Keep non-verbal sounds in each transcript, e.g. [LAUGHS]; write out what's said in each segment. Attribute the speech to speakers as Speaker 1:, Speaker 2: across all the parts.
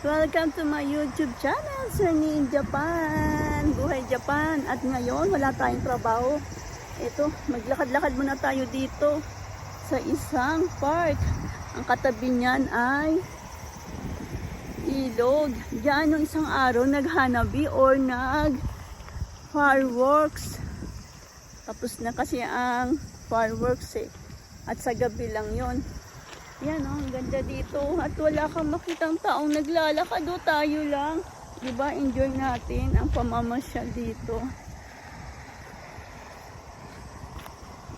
Speaker 1: Welcome to my YouTube channel, Sunny in Japan. Buhay Japan. At ngayon, wala tayong trabaho. Ito, maglakad-lakad muna tayo dito sa isang park. Ang katabi niyan ay ilog. Diyan yung isang araw naghanabi or nag fireworks. Tapos na kasi ang fireworks eh. At sa gabi lang yon. Yan oh, ang ganda dito. At wala kang makitang taong naglalakad o tayo lang. Diba, enjoy natin ang pamamasyal dito.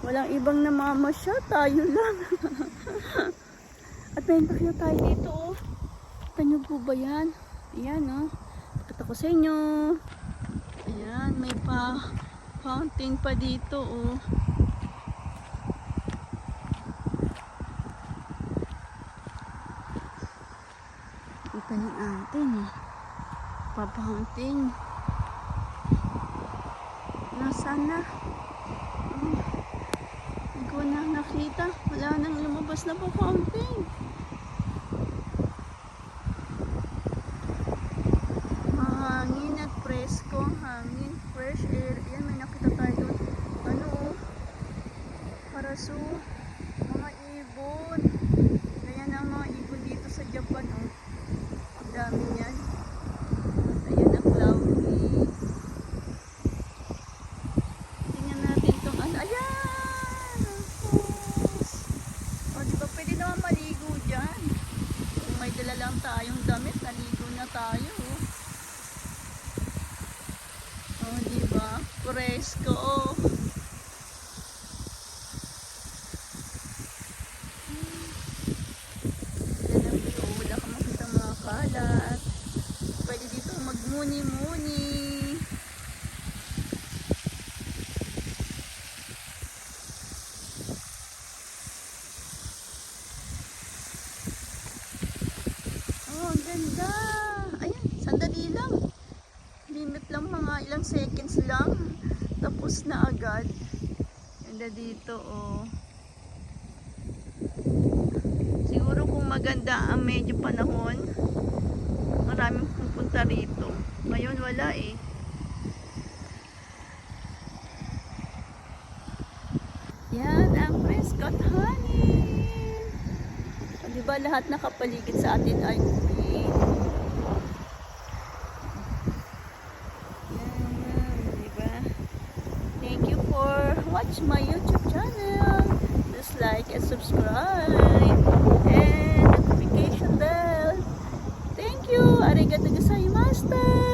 Speaker 1: Walang ibang namamasyal, tayo lang. [LAUGHS] At may nakita tayo dito oh. Kita nyo po ba yan? Ayan oh. Pakita ko sa inyo. Ayan, may pa fountain pa dito oh. Ito ni atin eh. Papaunting. Nasaan na? Oh. Hindi ko na nakita. Wala nang lumabas na papaunting. Mahangin at presko. Hangin. Fresh air. Yan, may nakita tayo doon. Ano oh. Paraso. Mga ibon. Ganyan ang mga ibon dito sa Japan oh. Ang dami niyan. Ayan ang cloudy. Tingnan natin itong ano. Ayan! Ang falls. O, di ba pwede naman maligo dyan? Kung may dala lang tayong damit, naligo na tayo. oh. O, di ba? Presko. oh. Wala ka makita mga kalat. Pwede dito magmuni-muni. Oh, ang ganda. Ayan, sandali lang. Limit lang mga ilang seconds lang. Tapos na agad. Ganda dito, oh. Siguro kung maganda ang medyo panahon, maraming pupunta rito. Ngayon wala eh. Yan ang Prescott Honey. O, di ba lahat nakapaligid sa atin ay green? Yan, di ba? Thank you for watch my YouTube channel. Just like and subscribe. And notification bell. Thank you. Arigato gozaimasu.